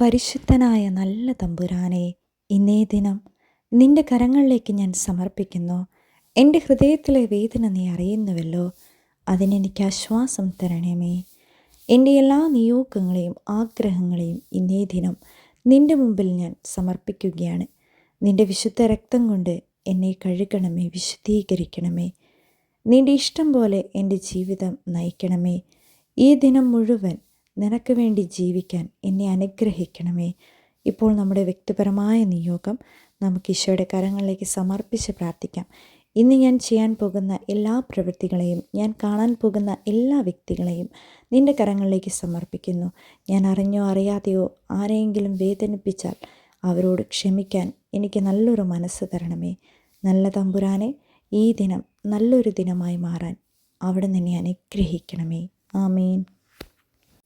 പരിശുദ്ധനായ നല്ല തമ്പുരാനെ ഇന്നേ ദിനം നിന്റെ കരങ്ങളിലേക്ക് ഞാൻ സമർപ്പിക്കുന്നു. എന്റെ ഹൃദയത്തിലെ വേദന നീ അറിയുന്നുവല്ലോ. അതിനെനിക്ക് ആശ്വാസം തരണമേ. എന്റെ എല്ലാ നിയോഗങ്ങളെയും ആഗ്രഹങ്ങളെയും ഇന്നേ ദിനം നിന്റെ മുമ്പിൽ ഞാൻ സമർപ്പിക്കുകയാണ്. നിന്റെ വിശുദ്ധ രക്തം കൊണ്ട് എന്നെ കഴുകണമേ വിശുദ്ധീകരിക്കണമേ. നിന്റെ ഇഷ്ടം പോലെ എന്റെ ജീവിതം നയിക്കണമേ. ഈ ദിനം മുഴുവൻ നിനക്ക് വേണ്ടി ജീവിക്കാൻ എന്നെ അനുഗ്രഹിക്കണമേ. ഇപ്പോൾ നമ്മുടെ വ്യക്തിപരമായ നിയോഗം നമുക്ക് ഈശോയുടെ കരങ്ങളിലേക്ക് സമർപ്പിച്ച് പ്രാർത്ഥിക്കാം. ഇന്ന് ഞാൻ ചെയ്യാൻ പോകുന്ന എല്ലാ പ്രവൃത്തികളെയും ഞാൻ കാണാൻ പോകുന്ന എല്ലാ വ്യക്തികളെയും നിന്റെ കരങ്ങളിലേക്ക് സമർപ്പിക്കുന്നു. ഞാൻ അറിഞ്ഞോ അറിയാതെയോ ആരെയെങ്കിലും വേദനിപ്പിച്ചാൽ അവരോട് ക്ഷമിക്കാൻ എനിക്ക് നല്ലൊരു മനസ്സ് തരണമേ. നല്ല തമ്പുരാനെ ഈ ദിനം നല്ലൊരു ദിനമായി മാറാൻ അവിടെ നിന്നെ അനുഗ്രഹിക്കണമേ. ആമീൻ.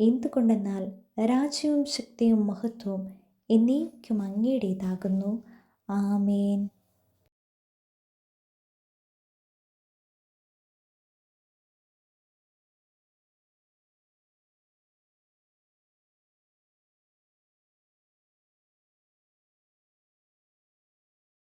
എന്തുകൊണ്ടെന്നാൽ രാജ്യവും ശക്തിയും മഹത്വവും എന്നേക്കും അങ്ങയുടേതാകുന്നു ആമേൻ.